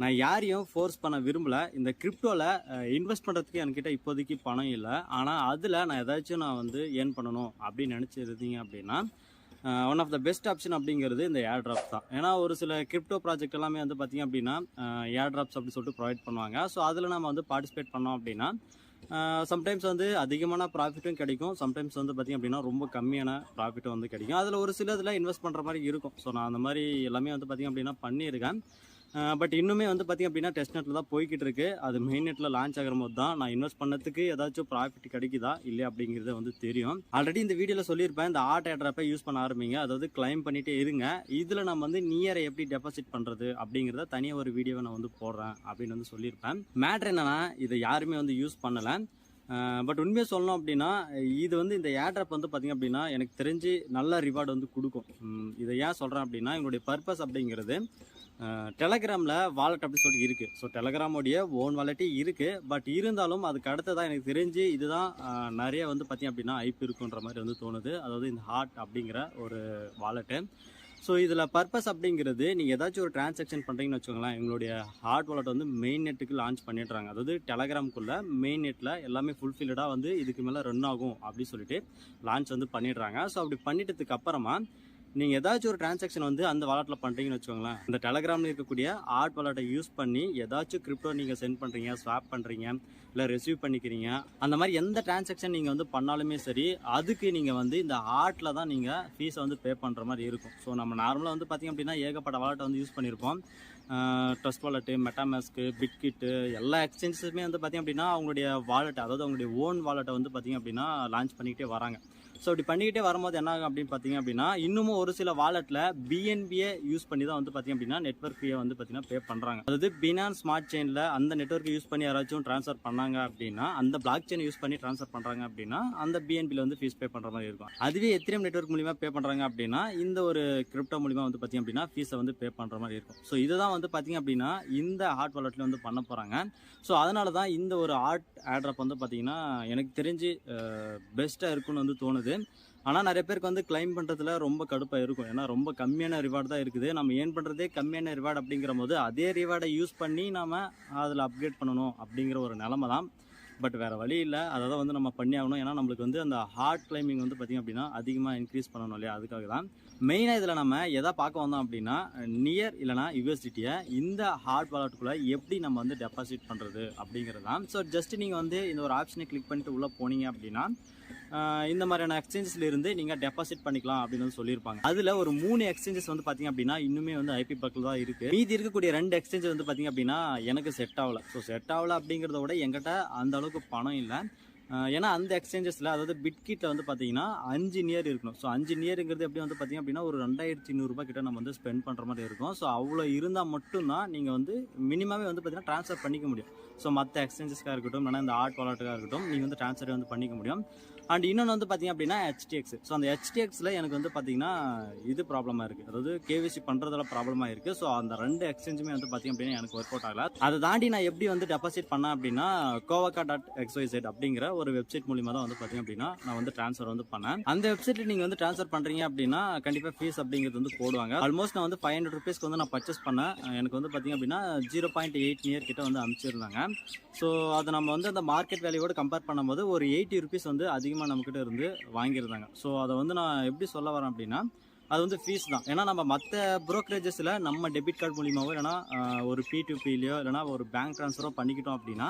நான் யாரையும் ஃபோர்ஸ் பண்ண விரும்பலை. இந்த கிரிப்டோவில் இன்வெஸ்ட் பண்ணுறதுக்கு என்கிட்ட இப்போதைக்கு பணம் இல்லை. ஆனால் அதில் நான் ஏதாச்சும் நான் வந்து ஏர்ன் பண்ணணும் அப்படின்னு நினச்சிருந்தீங்க அப்படின்னா one of the best option அப்படிங்கிறது இந்த ஏர் ட்ராப்ஸ் தான். ஏன்னா ஒரு சில கிரிப்டோ ப்ராஜெக்ட் எல்லாமே வந்து பார்த்திங்க அப்படின்னா ஏர் ட்ராப்ஸ் அப்படி சொல்லிட்டு ப்ரொவைட் பண்ணுவாங்க. ஸோ அதில் நம்ம வந்து பார்ட்டிசிபேட் பண்ணோம் அப்படின்னா சம்டைம்ஸ் வந்து அதிகமான ப்ராஃபிட்டும் கிடைக்கும். சம்டைம்ஸ் வந்து பார்த்திங்க அப்படின்னா ரொம்ப கம்மியான ப்ராஃபிட்டும் வந்து கிடைக்கும். அதில் ஒரு சில இதில் இன்வெஸ்ட் பண்ணுற மாதிரி இருக்கும். ஸோ நான் அந்த மாதிரி எல்லாமே வந்து பார்த்திங்க அப்படின்னா பண்ணியிருக்கேன். பட் இன்னுமே வந்து பார்த்திங்க அப்படின்னா டெஸ்ட் நெட்டில் தான் போய்கிட்டு இருக்கு அது மெயின் நெட்டில் லான்ச் ஆகிற போது தான் நான் இன்வெஸ்ட் பண்ணதுக்கு ஏதாச்சும் ப்ராஃபிட் கிடைக்குதா? இல்லையா அப்படிங்கிறத வந்து தெரியும். ஆல்ரெடி இந்த வீடியோவில் சொல்லியிருப்பேன் இந்த ஆர்ட் ஏட்ராப்பை யூஸ் பண்ண ஆரம்பிங்க. அதாவது கிளைம் பண்ணிகிட்டே இருங்க. இதில் நம்ம வந்து நியரை எப்படி டெபாசிட் பண்ணுறது அப்படிங்கிறத தனியாக ஒரு வீடியோவை நான் வந்து போடுறேன் அப்படின்னு வந்து சொல்லியிருப்பேன். மேட்ரு என்னென்னா இதை யாருமே வந்து யூஸ் பண்ணலை. பட் உண்மையாக சொல்லணும் அப்படின்னா இது வந்து இந்த ஏட்ராப் வந்து பார்த்திங்க அப்படின்னா எனக்கு தெரிஞ்சு நல்ல ரிவார்டு வந்து கொடுக்கும். இதை ஏன் சொல்கிறேன் அப்படின்னா எங்களுடைய பர்பஸ் அப்படிங்கிறது டெலகிராமில் வாலெட் அப்படின்னு சொல்லி இருக்குது ஸோ டெலகிராமோடைய ஓன் வாலெட்டே இருக்குது பட் இருந்தாலும் அதுக்கு அடுத்ததான் எனக்கு தெரிஞ்சு இதுதான் நிறைய வந்து பார்த்திங்க அப்படின்னா ஐப் இருக்குன்ற மாதிரி வந்து தோணுது. அதாவது இந்த ஹார்ட் அப்படிங்கிற ஒரு வாலெட்டு ஸோ இதில் பர்பஸ் அப்படிங்கிறது நீங்கள் ஏதாச்சும் ஒரு டிரான்சாக்ஷன் பண்ணுறீங்கன்னு வச்சுக்கோங்களேன் எங்களுடைய ஹார்ட் வாலெட் வந்து மெயின் நெட்டுக்கு லான்ச் பண்ணிடுறாங்க. அதாவது டெலகிராம்குள்ளே மெயின் நெட்டில் எல்லாமே ஃபுல்ஃபில்டாக வந்து இதுக்கு மேலே ரன் ஆகும் அப்படின்னு சொல்லிட்டு லான்ச் வந்து பண்ணிடுறாங்க. ஸோ அப்படி பண்ணிட்டதுக்கு அப்புறமா நீங்கள் ஏதாச்சும் ஒரு டிரான்சாக்ஷன் வந்து அந்த வாலெட்டில் பண்ணுறீங்கன்னு வச்சுக்கோங்களேன். இந்த டெலகிராமில் இருக்கக்கூடிய ஆர்ட் வாலெட்டை யூஸ் பண்ணி ஏதாச்சும் கிரிப்டோ நீங்கள் சென்ட் பண்ணுறீங்க ஸ்வாப் பண்ணுறீங்க இல்லை ரிசீவ் பண்ணிக்கிறீங்க அந்த மாதிரி எந்த டிரான்சாக்ஷன் நீங்கள் வந்து பண்ணாலுமே சரி அதுக்கு நீங்கள் வந்து இந்த ஆர்ட்டில் தான் நீங்கள் ஃபீஸை வந்து பே பண்ணுற மாதிரி இருக்கும். ஸோ நம்ம நார்மலாக வந்து பார்த்திங்க அப்படின்னா ஏகப்பட்ட வாலெட்டை வந்து யூஸ் பண்ணியிருப்போம் ட்ரஸ்ட் வாலெட்டு மெட்டாமேஸ்க்கு பிட்கிட்டு எல்லா எக்ஸ்சேஞ்சஸுமே வந்து பார்த்திங்க அப்படின்னா அவங்களுடைய வாலெட் அதாவது அவங்களுடைய ஓன் வாலெட்டை வந்து பார்த்திங்க அப்படின்னா லான்ச் பண்ணிக்கிட்டே வராங்க. ஸோ இப்படி பண்ணிக்கிட்டே வரும்போது என்ன ஆகும் அப்படின்னு பார்த்தீங்க அப்படின்னா இன்னமும் ஒரு சில வாலெட்டில் பிஎன்பியை யூஸ் பண்ணி தான் வந்து பார்த்தீங்க அப்படின்னா நெட்ஒர்க் ஃபீயை வந்து பார்த்தீங்கன்னா பே பண்ணுறாங்க அதாவது பினான் ஸ்மார்ட் செயினில் அந்த நெட்ஒர்க்கை யூஸ் பண்ணி யாராச்சும் ட்ரான்ஸ்ஃபர் பண்ணாங்க அப்படின்னா அந்த பிளாக் செயின் யூஸ் பண்ணி ட்ரான்ஸ்ஃபர் பண்ணுறாங்க அப்படின்னா அந்த பிஎன்பியில் வந்து ஃபீஸ் பே பண்ணுற மாதிரி இருக்கும். அதுவே எத்திரியம் நெட்ஒர்க் மூலிமா பே பண்ணுறாங்க அப்படின்னா இந்த ஒரு கிரிப்டோ மூலிமா வந்து பார்த்தீங்க அப்படின்னா ஃபீஸை வந்து பே பண்ணுற மாதிரி இருக்கும். ஸோ இதுதான் வந்து பார்த்தீங்க அப்படின்னா இந்த ஹார்ட் வாலெட்டில் வந்து பண்ண போகிறாங்க ஸோ அதனால தான் இந்த ஒரு ஆர்ட் ஆட்ரப் வந்து பார்த்தீங்கன்னா எனக்கு தெரிஞ்சு பெஸ்ட்டாக இருக்குன்னு வந்து தோணுது. ஆனால் நிறைய பேருக்கு வந்து கிளைம் பண்ணுறதுல ரொம்ப கடுப்பாக இருக்கும். ஏன்னா ரொம்ப கம்மியான ரிவார்டு தான் இருக்குது. நம்ம ஏன் பண்ணுறதே கம்மியான ரிவார்டு அப்படிங்கிற போது அதே ரிவார்டை யூஸ் பண்ணி நம்ம அதில் அப்கிரேட் பண்ணணும் அப்படிங்கிற ஒரு நிலமை தான். பட் வேறு வழி இல்லை. அதை தான் வந்து நம்ம பண்ணி ஆகணும். ஏன்னா நம்மளுக்கு வந்து அந்த ஹார்ட் கிளைம்பிங் வந்து பார்த்திங்க அப்படின்னா அதிகமாக இன்க்ரீஸ் பண்ணணும் இல்லையா? அதுக்காக தான். மெயினாக இதில் நம்ம எதை பார்க்க வந்தோம் அப்படின்னா நியர் இல்லைனா யூஎஸ்டிட்டியை இந்த ஹார்ட் வாலெட்டுக்குள்ளே எப்படி நம்ம வந்து டெபாசிட் பண்ணுறது அப்படிங்கிறது தான் ஸோ ஜஸ்ட் நீங்கள் வந்து இந்த ஒரு ஆப்ஷனை கிளிக் பண்ணிட்டு உள்ளே போனீங்க அப்படின்னா இந்த மாதிரியான எக்ஸ்சேஞ்சஸில் இருந்து நீங்கள் டெபாசிட் பண்ணிக்கலாம் அப்படின்னு வந்து சொல்லியிருப்பாங்க. அதில் ஒரு மூணு எக்ஸ்சேஞ்சஸ் வந்து பார்த்தீங்க அப்படின்னா இன்னுமே வந்து ஐபி பக்கில் தான் இருக்குது மீதி இருக்கக்கூடிய ரெண்டு எக்ஸ்சேஞ்ச் வந்து பார்த்தீங்க அப்படின்னா எனக்கு செட் ஆகலை. ஸோ செட் ஆகல அப்படிங்கிறத விட எங்கிட்ட அந்த அளவுக்கு பணம் இல்லை. ஏன்னா அந்த எக்ஸ்சேஞ்சஸில் அதாவது பிட்கிட்டில் வந்து பார்த்தீங்கன்னா அஞ்சு நியர் இருக்கணும். ஸோ அஞ்சு நியருங்கிறது எப்படி வந்து பார்த்தீங்க அப்படின்னா ஒரு ரெண்டாயிரத்தி நூறுரூபா கிட்ட நம்ம வந்து ஸ்பெண்ட் பண்ணுற மாதிரி இருக்கும். ஸோ அவ்வளோ இருந்தால் மட்டும்தான் நீங்கள் வந்து மினிமமே வந்து பார்த்தீங்கன்னா ட்ரான்ஸ்ஃபர் பண்ணிக்க முடியும். ஸோ மற்ற எக்ஸ்சேஞ்சஸ்க்காக இருக்கட்டும் இல்லைனா இந்த ஆர்ட் வாலெட்டுக்காக இருக்கட்டும் நீங்கள் வந்து ட்ரான்ஸ்ஃபர் வந்து பண்ணிக்க முடியும். அண்ட் இன்னொன்று வந்து பார்த்தீங்க அப்படின்னா ஹெச்டிஎக்ஸ் ஸோ அந்த ஹெச்டிஎக்ஸில் எனக்கு வந்து பார்த்தீங்கன்னா இது ப்ராப்ளமாக இருக்குது அதாவது கேவிசி பண்ணுறதுல ப்ராப்ளமாக இருக்குது ஸோ அந்த ரெண்டு எக்ஸ்சேஞ்சுமே வந்து பார்த்தீங்க அப்படின்னா எனக்கு ஒர்க் அவுட் ஆகல. அதை தாண்டி நான் எப்படி வந்து டெபாசிட் பண்ணேன் அப்படின்னா கோவக்கா டாட் எக்ஸ்ஒய்செட் அப்படிங்கிற ஒரு வெப்சைட் மூலிமா தான் வந்து பார்த்தீங்க அப்படின்னா நான் வந்து ட்ரான்ஸ்ஃபர் வந்து பண்ணேன். அந்த வெப்சைட்டில் நீங்கள் வந்து ட்ரான்ஸ்ஃபர் பண்ணுறீங்க அப்படின்னா கண்டிப்பாக ஃபீஸ் அப்படிங்கிறது வந்து போடுவாங்க. ஆல்மோஸ்ட் நான் வந்து ஃபைவ் ஹண்ட்ரட் ருபீஸ்க்கு வந்து நான் பர்ச்சேஸ் பண்ணேன். எனக்கு வந்து பார்த்தீங்க அப்படின்னா ஜீரோ பாயிண்ட் எயிட் நியர் கிட்ட வந்து அனுப்பிச்சிருந்தாங்க ஸோ அதை நம்ம வந்து அந்த மார்க்கெட் வேலையோடு கம்பேர் பண்ணும்போது ஒரு எயிட்டி ருபீஸ் வந்து அதிகமாக நம்மக்கிட்ட இருந்து வாங்கியிருந்தாங்க. ஸோ அதை வந்து நான் எப்படி சொல்ல வரேன் அப்படின்னா அது வந்து ஃபீஸ் தான். ஏன்னா நம்ம மற்ற ப்ரோக்கரேஜஸில் நம்ம டெபிட் கார்டு மூலியமாவோ இல்லைனா ஒரு பிடிபிலையோ இல்லைனா ஒரு பேங்க் ட்ரான்ஸ்ஃபரோ பண்ணிக்கிட்டோம் அப்படின்னா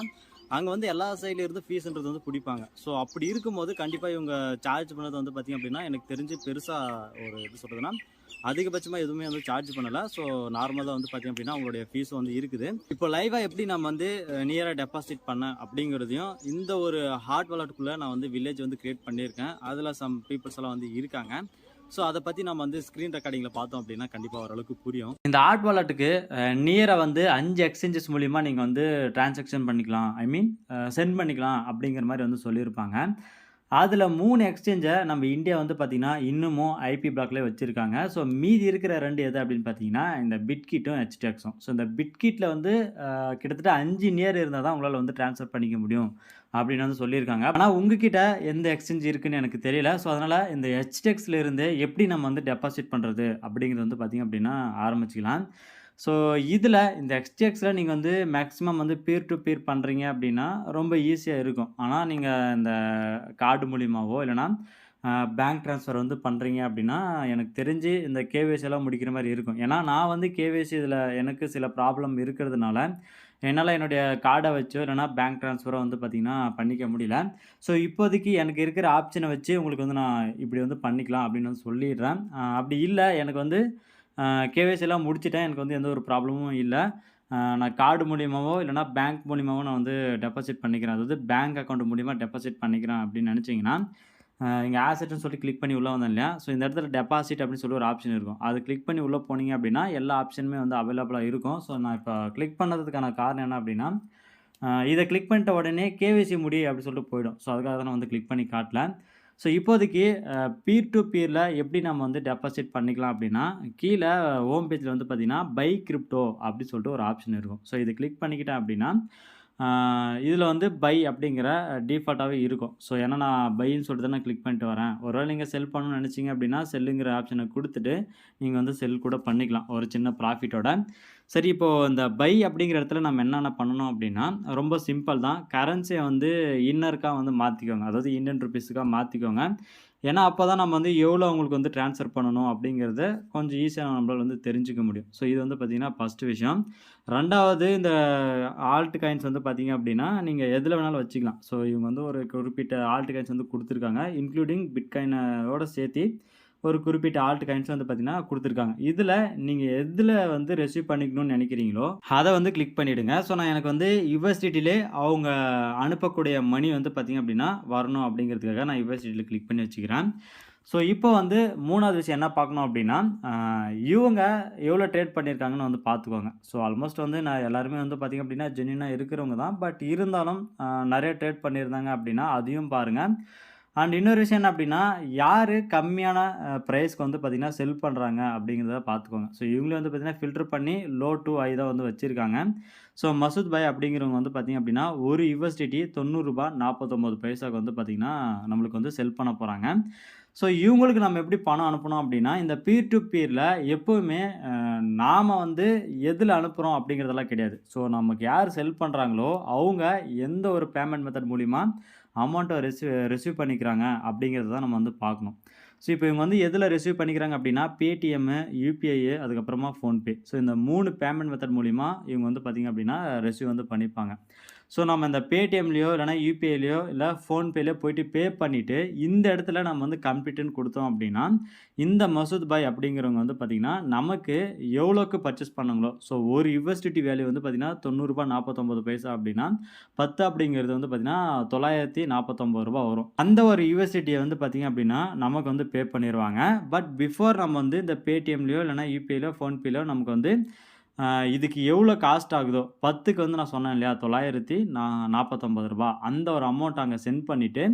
அங்கே வந்து எல்லா சைட்லேருந்து ஃபீஸ்ன்றது வந்து பிடிப்பாங்க. ஸோ அப்படி இருக்கும்போது கண்டிப்பாக இவங்க சார்ஜ் பண்ணது வந்து பார்த்திங்க அப்படின்னா எனக்கு தெரிஞ்சு பெருசாக ஒரு எப்படி சொல்கிறதுனா அதிகபட்சமாக எதுவுமே வந்து சார்ஜ் பண்ணலை. ஸோ நார்மலாக வந்து பார்த்திங்க அப்படின்னா அவங்களுடைய ஃபீஸ் வந்து இருக்குது. இப்போ லைவாக எப்படி நம்ம வந்து நியராக டெபாசிட் பண்ண அப்படிங்கிறதையும் இந்த ஒரு ஹார்ட் வாலெட்டுக்குள்ளே நான் வந்து வில்லேஜ் வந்து கிரியேட் பண்ணியிருக்கேன். அதில் சம் பீப்புள்ஸ் எல்லாம் வந்து இருக்காங்க. ஸோ அதை பற்றி நம்ம வந்து ஸ்க்ரீன் ரெக்கார்டிங்கில் பார்த்தோம் அப்படின்னா கண்டிப்பாக ஓரளவுக்கு புரியும். இந்த ஆர்ட் வாலெட்டுக்கு நியரை வந்து அஞ்சு எக்ஸ்சேஞ்சஸ் மூலிமா நீங்கள் வந்து டிரான்சாக்ஷன் பண்ணிக்கலாம். ஐ மீன் சென்ட் பண்ணிக்கலாம் அப்படிங்கிற மாதிரி வந்து சொல்லியிருப்பாங்க. அதில் மூணு எக்ஸ்சேஞ்சை நம்ம இந்தியா வந்து பார்த்திங்கன்னா இன்னமும் ஐபி பிளாக்லேயே வச்சுருக்காங்க. ஸோ மீதி இருக்கிற ரெண்டு எது அப்படின்னு பார்த்தீங்கன்னா இந்த பிட்கிட்டும் ஹெச்டெக்ஸும் ஸோ இந்த பிட்கிட்டில் வந்து கிட்டத்தட்ட அஞ்சு நியர் இருந்தால் தான் உங்களால் வந்து ட்ரான்ஸ்ஃபர் பண்ணிக்க முடியும். அப்படின்னு வந்து சொல்லியிருக்காங்க. ஆனால் உங்ககிட்ட எந்த எக்ஸ்சேஞ்ச் இருக்குன்னு எனக்கு தெரியல. ஸோ அதனால் இந்த ஹெச்டெக்ஸில் இருந்து எப்படி நம்ம வந்து டெபாசிட் பண்ணுறது அப்படிங்கிறது வந்து பார்த்திங்க அப்படின்னா ஆரம்பிச்சிக்கலாம். ஸோ இதில் இந்த எக்ஸ்டெக்ஸில் நீங்கள் வந்து மேக்ஸிமம் வந்து பீர் டு பீர் பண்ணுறீங்க அப்படின்னா ரொம்ப ஈஸியாக இருக்கும். ஆனால் நீங்கள் இந்த கார்டு மூலியமாகவோ இல்லைனா பேங்க் ட்ரான்ஸ்ஃபர் வந்து பண்ணுறீங்க அப்படின்னா எனக்கு தெரிஞ்சு இந்த கேவிசி எல்லாம் முடிக்கிற மாதிரி இருக்கும். ஏன்னா நான் வந்து கேவிசி இதில் எனக்கு சில ப்ராப்ளம் இருக்கிறதுனால என்னால் என்னுடைய கார்டை வச்சோ இல்லைனா பேங்க் ட்ரான்ஸ்ஃபரோ வந்து பார்த்திங்கன்னா பண்ணிக்க முடியல. ஸோ இப்போதைக்கு எனக்கு இருக்கிற ஆப்ஷனை வச்சு உங்களுக்கு வந்து நான் இப்படி வந்து பண்ணிக்கலாம் அப்படின்னு வந்து சொல்லிடுறேன். அப்படி இல்லை எனக்கு வந்து கேவிசிலாம் முடிச்சிட்டேன். எனக்கு வந்து எந்த ஒரு ப்ராப்ளமும் இல்லை. நான் கார்டு மூலியமாகவோ இல்லைனா பேங்க் மூலியமாவோ நான் வந்து டெபாசிட் பண்ணிக்கிறேன். அதாவது பேங்க் அக்கௌண்ட் மூலியமாக டெபாசிட் பண்ணிக்கிறேன் அப்படின்னு நினச்சிங்கன்னா இங்கே ஆசெட்னு சொல்லி கிளிக் பண்ணி உள்ளே வந்தேன் இல்லையா? ஸோ இந்த இடத்துல டெபாசிட் அப்படின்னு சொல்லி ஒரு ஆப்ஷன் இருக்கும். அது கிளிக் பண்ணி உள்ளே போனீங்க அப்படின்னா எல்லா ஆப்ஷனுமே வந்து அவைலபிளாக இருக்கும். ஸோ நான் இப்போ கிளிக் பண்ணதுக்கான காரணம் என்ன அப்படின்னா இதை கிளிக் பண்ணிட்ட உடனே கேவிசி முடி அப்படின்னு சொல்லிட்டு போயிடும். ஸோ அதுக்காக தான் நான் வந்து கிளிக் பண்ணி காட்டல. ஸோ இப்போதைக்கு பீர் டு பீரில் எப்படி நம்ம வந்து டெபாசிட் பண்ணிக்கலாம் அப்படின்னா கீழே ஹோம் பேஜில் வந்து பார்த்திங்கன்னா பை கிரிப்டோ அப்படின்னு சொல்லிட்டு ஒரு ஆப்ஷன் இருக்கும். ஸோ இதை கிளிக் பண்ணிக்கிட்டேன் அப்படின்னா இதில் வந்து பை அப்படிங்கிற டிஃபால்ட்டாகவே இருக்கும். ஸோ ஏன்னா நான் பைன்னு சொல்லிட்டு தான் நான் கிளிக் பண்ணிட்டு வரேன். ஒருவேளை நீங்கள் செல் பண்ணணும்னு நினச்சிங்க அப்படின்னா செல்லுங்கிற ஆப்ஷனை கொடுத்துட்டு நீங்கள் வந்து செல் கூட பண்ணிக்கலாம். ஒரு சின்ன ப்ராஃபிட்டோட சரி இப்போது இந்த பை அப்படிங்கிற இடத்துல நம்ம என்னென்ன பண்ணணும் அப்படின்னா ரொம்ப சிம்பிள் தான். கரன்சியை வந்து இன்னருக்காக வந்து மாற்றிக்கோங்க அதாவது இந்தியன் ருபீஸுக்காக மாற்றிக்கோங்க ஏன்னா அப்போ தான் நம்ம வந்து எவ்வளோ உங்களுக்கு வந்து ட்ரான்ஸ்ஃபர் பண்ணணும் அப்படிங்கிறத கொஞ்சம் ஈஸியாக நம்மளால் வந்து தெரிஞ்சுக்க முடியும். ஸோ இது வந்து பார்த்திங்கன்னா ஃபஸ்ட்டு விஷயம். ரெண்டாவது இந்த ஆல்ட் காயின்ஸ் வந்து பார்த்திங்க அப்படின்னா நீங்கள் எதில் வேணாலும் வச்சுக்கலாம். ஸோ இவங்க வந்து ஒரு குறிப்பிட்ட ஆல்ட் காயின்ஸ் வந்து கொடுத்துருக்காங்க இன்க்ளூடிங் பிட்காயினோட சேர்த்து ஒரு குறிப்பிட்ட ஆல்ட் காயின்ஸ் வந்து பார்த்தீங்கன்னா கொடுத்துருக்காங்க. இதில் நீங்கள் எதில் வந்து ரெசீவ் பண்ணிக்கணும்னு நினைக்கிறீங்களோ அதை வந்து கிளிக் பண்ணிவிடுங்க ஸோ நான் எனக்கு வந்து யூனிவர்சிட்டியிலே அவங்க அனுப்பக்கூடிய மணி வந்து பார்த்திங்க அப்படின்னா வரணும் அப்படிங்கிறதுக்காக நான் யூனிவர்சிட்டியில் கிளிக் பண்ணி வச்சுக்கிறேன். ஸோ இப்போ வந்து மூணாவது விஷயம் என்ன பார்க்கணும் அப்படின்னா இவங்க எவ்வளோ ட்ரேட் பண்ணியிருக்காங்கன்னு வந்து பார்த்துக்கோங்க. ஸோ ஆல்மோஸ்ட் வந்து நான் எல்லாருமே வந்து பார்த்திங்க அப்படின்னா ஜென்யூனாக இருக்கிறவங்க தான். பட் இருந்தாலும் நிறைய ட்ரேட் பண்ணியிருந்தாங்க அப்படின்னா அதையும் பாருங்கள் அண்ட் இன்னொரு விஷயம் என்ன அப்படின்னா யார் கம்மியான ப்ரைஸ்க்கு வந்து பார்த்திங்கன்னா செல் பண்ணுறாங்க அப்படிங்கிறத பார்த்துக்கோங்க ஸோ இவங்களே வந்து பார்த்திங்கன்னா ஃபில்டர் பண்ணி லோ டு ஐ தான் வந்து வச்சுருக்காங்க. ஸோ மசூத் பாய் அப்படிங்கிறவங்க வந்து பார்த்திங்க அப்படின்னா ஒரு யூனிவர்சிட்டி தொண்ணூறுரூபா நாற்பத்தொம்போது பைசாவுக்கு வந்து பார்த்திங்கன்னா நம்மளுக்கு வந்து செல் பண்ண போகிறாங்க ஸோ இவங்களுக்கு நம்ம எப்படி பணம் அனுப்பணும் அப்படின்னா இந்த பீர் டு பீரில் எப்போவுமே நாம் வந்து எதில் அனுப்புகிறோம் அப்படிங்கிறதெல்லாம் கிடையாது. ஸோ நமக்கு யார் செல் பண்ணுறாங்களோ அவங்க எந்த ஒரு பேமெண்ட் மெத்தட் மூலிமா அமௌண்ட்டை ரிசீவ் ரிசீவ் பண்ணிக்கிறாங்க அப்படிங்கிறத தான் நம்ம வந்து பார்க்கணும். ஸோ இப்போ இவங்க வந்து எதில் ரிசீவ் பண்ணிக்கிறாங்க அப்படின்னா பேடிஎம்மு யூபிஐ அதுக்கப்புறமா ஃபோன்பே ஸோ இந்த மூணு பேமெண்ட் மெத்தட் மூலிமா இவங்க வந்து பார்த்திங்க அப்படின்னா ரிசீவ் வந்து பண்ணிப்பாங்க. ஸோ நம்ம இந்த பேடிஎம்லேயோ இல்லைனா யூபிஐலையோ இல்லை ஃபோன்பேலையோ போயிட்டு பே பண்ணிவிட்டு இந்த இடத்துல நம்ம வந்து கம்ப்ளீட்டுன்னு கொடுத்தோம் அப்படின்னா இந்த மசூத் பாய் அப்படிங்கிறவங்க வந்து பார்த்திங்கன்னா நமக்கு எவ்வளோக்கு பர்ச்சேஸ் பண்ணாங்களோ ஸோ ஒரு யூனிவர்சிட்டி வேல்யூ வந்து பார்த்திங்கன்னா தொண்ணூறுரூபா நாற்பத்தொம்பது பைசா அப்படின்னா பத்து அப்படிங்கிறது வந்து பார்த்திங்கன்னா தொள்ளாயிரத்தி நாற்பத்தொம்பது ரூபா வரும். அந்த ஒரு யூனிவர்சிட்டியை வந்து பார்த்திங்க அப்படின்னா நமக்கு வந்து பே பண்ணிடுவாங்க பட் பிஃபோர் நம்ம வந்து இந்த பேடிஎம்லேயோ இல்லைனா யூபிஐலையோ ஃபோன்பேலையோ நமக்கு வந்து இதுக்கு எவ்வளோ காஸ்ட் ஆகுதோ பத்துக்கு வந்து நான் சொன்னேன் இல்லையா தொள்ளாயிரத்தி நா நாற்பத்தொம்பது ரூபா அந்த ஒரு அமௌண்ட் அங்கே சென்ட் பண்ணிவிட்டு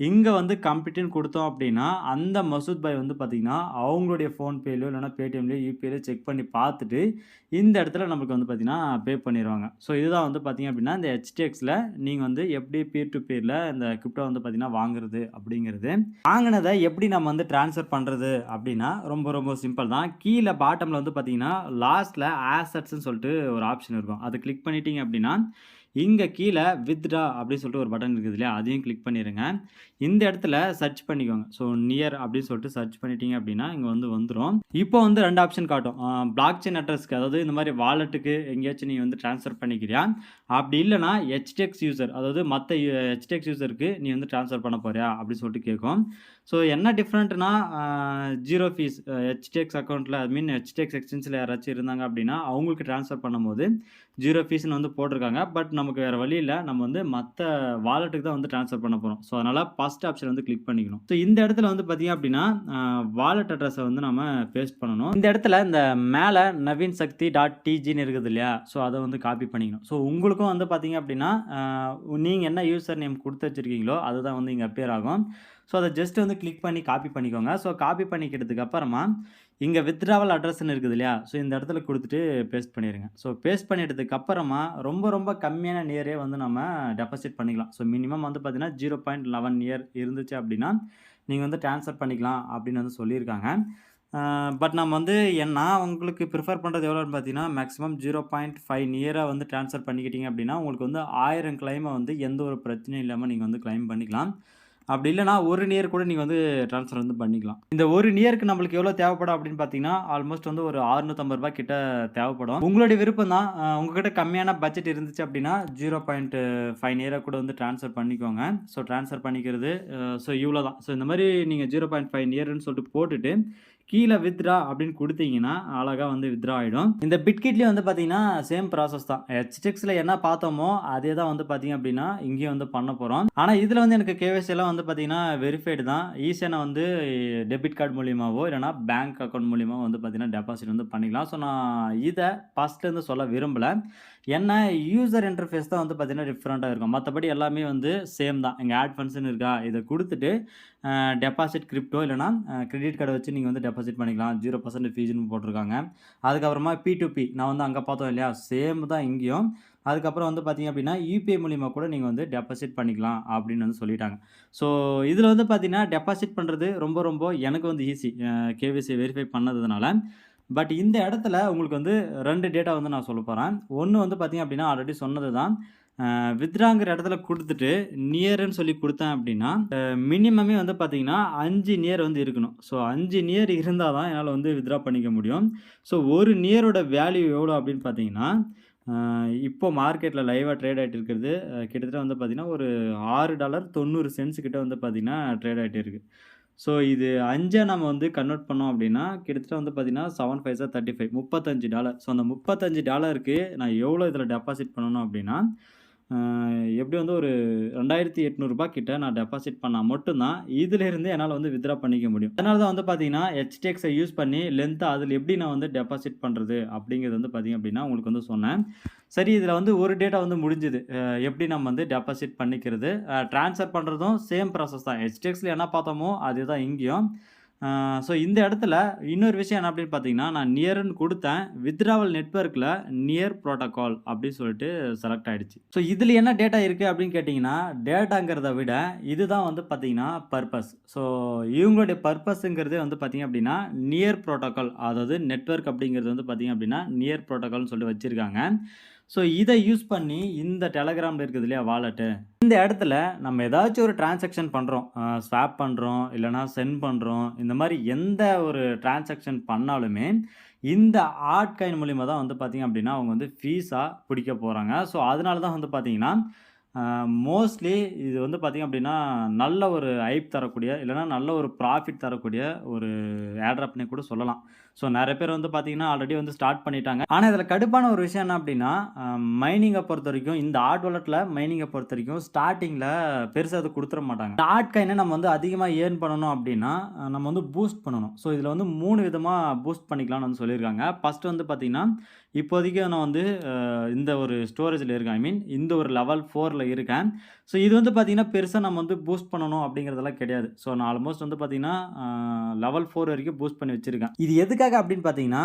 இங்கே வந்து கம்ப்ளீட்டுன்னு கொடுத்தோம் அப்படின்னா அந்த மசூத் பாய் வந்து பார்த்திங்கன்னா அவங்களுடைய ஃபோன்பேலையோ இல்லைனா பேடிஎம்லையோ யூபிஐலையோ செக் பண்ணி பார்த்துட்டு இந்த இடத்துல நம்மளுக்கு வந்து பார்த்திங்கன்னா பே பண்ணிடுவாங்க ஸோ இதுதான் வந்து பார்த்திங்க அப்படின்னா இந்த ஹெச்டிஎக்ஸில் நீங்கள் வந்து எப்படி பீர் டு பீரில் இந்த கிரிப்டோ வந்து பார்த்திங்கன்னா வாங்குறது அப்படிங்கிறது. வாங்கினதை எப்படி நம்ம வந்து ட்ரான்ஸ்ஃபர் பண்ணுறது அப்படின்னா ரொம்ப ரொம்ப சிம்பிள் தான். கீழே பாட்டமில் வந்து பார்த்தீங்கன்னா லாஸ்ட்டில் ஆசட்ஸ்ன்னு சொல்லிட்டு ஒரு ஆப்ஷன் இருக்கும். அதை கிளிக் பண்ணிட்டீங்க அப்படின்னா இங்கே கீழே வித்ட்ரா அப்படின்னு சொல்லிட்டு ஒரு பட்டன் இருக்குது இல்லையா? அதையும் கிளிக் பண்ணிடுங்க இந்த இடத்துல சர்ச் பண்ணிக்கோங்க. ஸோ நியர் அப்படின்னு சொல்லிட்டு சர்ச் பண்ணிட்டீங்க அப்படின்னா இங்கே வந்து வந்துடும் இப்போ வந்து ரெண்டு ஆப்ஷன் காட்டும். பிளாக் செயின் அட்ரஸ்க்கு அதாவது இந்த மாதிரி வாலெட்டுக்கு எங்கேயாச்சும் நீ வந்து ட்ரான்ஸ்ஃபர் பண்ணிக்கிறியா? அப்படி இல்லைனா ஹெச்டெக்ஸ் யூசர் அதாவது மற்ற ஹெச்டிஎக்ஸ் யூசருக்கு நீ வந்து ட்ரான்ஸ்ஃபர் பண்ண போறியா? அப்படின்னு சொல்லிட்டு கேட்கும். ஸோ என்ன டிஃப்ரெண்ட்னா ஜீரோ ஃபீஸ் ஹெச்டிஎக்ஸ் அக்கௌண்ட்டில் ஐ மீன் ஹெச்டிஎக்ஸ் எக்ஸ்சேஞ்சில் யாராச்சும் இருந்தாங்க அப்படின்னா அவங்களுக்கு ட்ரான்ஸ்ஃபர் பண்ணும்போது ஜீரோ ஃபீஸ்னு வந்து போட்டிருக்காங்க. பட் நமக்கு வேறு வழி இல்லை. நம்ம வந்து மற்ற வாலெட்டுக்கு தான் வந்து ட்ரான்ஸ்ஃபர் பண்ண போகிறோம் ஸோ அதனால் ஃபஸ்ட் ஆப்ஷன் வந்து கிளிக் பண்ணிக்கணும். ஸோ இந்த இடத்துல வந்து பார்த்தீங்க அப்படின்னா வாலெட் அட்ரஸை வந்து நம்ம பேஸ்ட் பண்ணணும். இந்த இடத்துல இந்த மேலே நவீன் சக்தி டாட் டிஜின்னு இருக்குது இல்லையா? ஸோ அதை வந்து காப்பி பண்ணிக்கணும். ஸோ உங்களுக்கும் வந்து பார்த்திங்க அப்படின்னா நீங்கள் என்ன யூசர் நேம் கொடுத்து வச்சுருக்கீங்களோ அதுதான் வந்து இங்கே அப்பியர் ஆகும். ஸோ அதை ஜஸ்ட் வந்து கிளிக் பண்ணி காப்பி பண்ணிக்கோங்க. ஸோ காப்பி பண்ணிக்கிறதுக்கு அப்புறமா இங்கே வித்ட்ராவல் அட்ரஸ்ன்னு இருக்குது இல்லையா? ஸோ இந்த இடத்துல கொடுத்துட்டு பேஸ்ட் பண்ணிடுங்க. ஸோ பேஸ்ட் பண்ணிட்டதுக்கு அப்புறமா ரொம்ப ரொம்ப கம்மியான நியரே வந்து நம்ம டெபாசிட் பண்ணிக்கலாம். ஸோ மினிமம் வந்து பார்த்தீங்கன்னா ஜீரோ பாயிண்ட் லெவன் இயர் இருந்துச்சு அப்படின்னா நீங்கள் வந்து ட்ரான்ஸ்ஃபர் பண்ணிக்கலாம் அப்படின்னு வந்து சொல்லியிருக்காங்க. பட் நம்ம வந்து என்ன நான் உங்களுக்கு ப்ரிஃபர் பண்ணுறது எவ்வளோன்னு பார்த்தீங்கன்னா மேக்ஸிமம் ஜீரோ பாயிண்ட் ஃபைவ் நியராக வந்து ட்ரான்ஸ்ஃபர் பண்ணிக்கிட்டீங்க அப்படின்னா உங்களுக்கு வந்து ஆயிரம் கிளைமை வந்து எந்த ஒரு பிரச்சனையும் இல்லாமல் நீங்கள் வந்து கிளைம் பண்ணிக்கலாம். அப்படி இல்லைனா ஒரு நியர் கூட நீங்கள் வந்து ட்ரான்ஸ்ஃபர் வந்து பண்ணிக்கலாம். இந்த ஒரு நியருக்கு நம்மளுக்கு எவ்வளோ தேவைப்படும் அப்படின்னு பார்த்தீங்கன்னா ஆல்மோஸ்ட் வந்து ஒரு அறுநூத்தம்பது ரூபாய் கிட்ட தேவைப்படும். உங்களுடைய விருப்பம் தான். உங்ககிட்ட கம்மியான பட்ஜெட் இருந்துச்சு அப்படின்னா ஜீரோ பாயிண்ட் ஃபைவ் நியரை கூட வந்து ட்ரான்ஸ்ஃபர் பண்ணிக்கோங்க. ஸோ ட்ரான்ஸ்ஃபர் பண்ணிக்கிறது ஸோ இவ்வளோ தான் ஸோ இந்த மாதிரி நீங்கள் ஜீரோ பாயிண்ட் ஃபைவ் நியர்னு சொல்லிட்டு போட்டுட்டு கீழே வித்ரா அப்படின்னு கொடுத்தீங்கன்னா அழகாக வந்து வித்ரா ஆகிடும் இந்த பிட்கிட்லேயும் வந்து பார்த்தீங்கன்னா சேம் ப்ராசஸ் தான். ஹெச்டெக்ஸில் என்ன பார்த்தோமோ அதே தான் வந்து பார்த்தீங்க அப்படின்னா இங்கேயும் வந்து பண்ண போகிறோம் ஆனால் இதில் வந்து எனக்கு கேவைசி எல்லாம் வந்து பார்த்தீங்கன்னா வெரிஃபைடு தான். ஈஸியாக நான் வந்து டெபிட் கார்டு மூலியமாகவோ இல்லைனா பேங்க் அக்கௌண்ட் மூலியமாக வந்து பார்த்தீங்கன்னா டெபாசிட் வந்து பண்ணிக்கலாம். ஸோ நான் இதை ஃபஸ்ட்லேருந்து சொல்ல விரும்பலை. என்ன யூசர் இன்டர்ஃபேஸ் தான் வந்து பார்த்திங்கன்னா டிஃப்ரெண்ட்டாக இருக்கும். மற்றபடி எல்லாமே வந்து சேம் தான். இங்கே ஆட் ஃபங்க்ஷன் இருக்கா இதை கொடுத்துட்டு டெபாசிட் கிரிப்டோ இல்லைனா கிரெடிட் கார்டை வச்சு நீங்கள் வந்து டெபாசிட் பண்ணிக்கலாம். ஜீரோ பர்சன்ட் ஃபீஸ்னு போட்டிருக்காங்க. அதுக்கப்புறமா பி டு பி நான் வந்து அங்கே பார்த்தோம் இல்லையா? சேம் தான் இங்கேயும். அதுக்கப்புறம் வந்து பார்த்தீங்க அப்படின்னா யூபிஐ மூலிமா கூட நீங்கள் வந்து டெபாசிட் பண்ணிக்கலாம் அப்படின்னு வந்து சொல்லிட்டாங்க. ஸோ இதில் வந்து பார்த்திங்கன்னா டெபாசிட் பண்ணுறது ரொம்ப ரொம்ப எனக்கு வந்து ஈஸி கேவிசி வெரிஃபை பண்ணதுனால பட் இந்த இடத்துல உங்களுக்கு வந்து ரெண்டு டேட்டா வந்து நான் சொல்ல போகிறேன் ஒன்று வந்து பார்த்தீங்க அப்படின்னா ஆல்ரெடி சொன்னது தான் வித்ராங்கிற இடத்துல கொடுத்துட்டு நியர்னு சொல்லி கொடுத்தேன் அப்படின்னா மினிமமே வந்து பார்த்திங்கன்னா அஞ்சு நியர் வந்து இருக்கணும். ஸோ அஞ்சு நியர் இருந்தால் தான் என்னால் வந்து வித்ரா பண்ணிக்க முடியும். ஸோ ஒரு நியரோட வேல்யூ எவ்வளோ அப்படின்னு பார்த்தீங்கன்னா இப்போ மார்க்கெட்டில் லைவாக ட்ரேட் ஆகிட்டு இருக்கிறது கிட்டத்தட்ட வந்து பார்த்திங்கன்னா ஒரு ஆறு டாலர் தொண்ணூறு சென்ட்ஸ் கிட்ட வந்து பார்த்தீங்கன்னா ட்ரேட் ஆகிட்டு இருக்குது ஸோ இது அஞ்சை நம்ம வந்து கன்வெர்ட் பண்ணோம் அப்படின்னா கிட்டத்தட்ட வந்து பார்த்தீங்கன்னா seven five sir thirty five முப்பத்தஞ்சு டாலர் ஸோ அந்த முப்பத்தஞ்சு டாலருக்கு நான் எவ்வளோ இதில் டெபாசிட் பண்ணணும் அப்படின்னா எப்படி வந்து ஒரு ரெண்டாயிரத்தி எட்நூறுபா கிட்ட நான் டெபாசிட் பண்ணால் மட்டும்தான் இதிலேருந்து என்னால் வந்து வித்ரா பண்ணிக்க முடியும். அதனால தான் வந்து பார்த்தீங்கன்னா ஹெச்டிஎக்ஸை யூஸ் பண்ணி லென்த்தை அதில் எப்படி நான் வந்து டெபாசிட் பண்ணுறது அப்படிங்கிறது வந்து பார்த்தீங்க அப்படின்னா உங்களுக்கு வந்து சொன்னேன். சரி இதில் வந்து ஒரு டேட்டா வந்து முடிஞ்சுது. எப்படி நம்ம வந்து டெபாசிட் பண்ணிக்கிறது? ட்ரான்ஸ்ஃபர் பண்ணுறதும் சேம் ப்ராசஸ் தான். ஹெச்டிஎக்ஸில் என்ன பார்த்தோமோ அதுதான் இங்கேயும். ஸோ இந்த இடத்துல இன்னொரு விஷயம் என்ன அப்படின்னு பார்த்தீங்கன்னா நான் நியர்னு கொடுத்தேன். வித்ராவல் நெட்ஒர்க்கில் நியர் ப்ரோட்டோகால் அப்படின்னு சொல்லிட்டு செலக்ட் ஆகிடுச்சு ஸோ இதில் என்ன டேட்டா இருக்குது அப்படின்னு கேட்டிங்கன்னா டேட்டாங்கிறத விட இதுதான் வந்து பார்த்திங்கன்னா பர்பஸ் ஸோ இவங்களுடைய பர்பஸுங்கிறதே வந்து பார்த்தீங்க அப்படின்னா நியர் ப்ரோட்டோகால் அதாவது நெட்ஒர்க் அப்படிங்கிறது வந்து பார்த்தீங்க அப்படின்னா நியர் ப்ரோட்டோகால்னு சொல்லிட்டு வச்சுருக்காங்க. ஸோ இதை யூஸ் பண்ணி இந்த டெலகிராமில் இருக்குது இல்லையா வாலெட்டு இந்த இடத்துல நம்ம ஏதாச்சும் ஒரு டிரான்சாக்ஷன் பண்ணுறோம் ஸ்வாப் பண்ணுறோம் இல்லைனா சென்ட் பண்ணுறோம் இந்த மாதிரி எந்த ஒரு டிரான்சாக்ஷன் பண்ணாலுமே இந்த ஆர்ட் காயின் மூலிமா தான் வந்து பார்த்திங்க அப்படின்னா அவங்க வந்து ஃபீஸாக பிடிக்க போகிறாங்க ஸோ அதனால தான் வந்து பார்த்திங்கன்னா மோஸ்ட்லி இது வந்து பார்த்திங்க அப்படின்னா நல்ல ஒரு ஐப் தரக்கூடிய இல்லைனா நல்ல ஒரு ப்ராஃபிட் தரக்கூடிய ஒரு ஏட்ராப்னே கூட சொல்லலாம். ஸோ நிறைய பேர் வந்து பார்த்தீங்கன்னா ஆல்ரெடி வந்து ஸ்டார்ட் பண்ணிட்டாங்க. ஆனால் இதில் கடுப்பான ஒரு விஷயம் என்ன அப்படின்னா மைனிங்கை பொறுத்த வரைக்கும் இந்த ஆர்ட் வாலெட்டில் மைனிங்கை பொறுத்த வரைக்கும் ஸ்டார்டிங்கில் பெருசாக அது கொடுத்துட மாட்டாங்க. இந்த ஆர்ட் காயினை நம்ம வந்து அதிகமாக ஏர்ன் பண்ணணும் அப்படின்னா நம்ம வந்து பூஸ்ட் பண்ணணும். ஸோ இதில் வந்து மூணு விதமாக பூஸ்ட் பண்ணிக்கலாம்னு வந்து சொல்லியிருக்காங்க. ஃபஸ்ட்டு வந்து பார்த்தீங்கன்னா இப்போதைக்கு நான் வந்து இந்த ஒரு ஸ்டோரேஜில் இருக்கேன். ஐ மீன் இந்த ஒரு லெவல் ஃபோரில் இருக்கேன். ஸோ இது வந்து பார்த்திங்கன்னா பெருசாக நம்ம வந்து பூஸ்ட் பண்ணணும் அப்படிங்கிறதெல்லாம் கிடையாது. ஸோ நான் ஆல்மோஸ்ட் வந்து பார்த்திங்கன்னா லெவல் ஃபோர் வரைக்கும் பூஸ்ட் பண்ணி வச்சுருக்கேன். இது எதுக்காக அப்படின்னு பார்த்தீங்கன்னா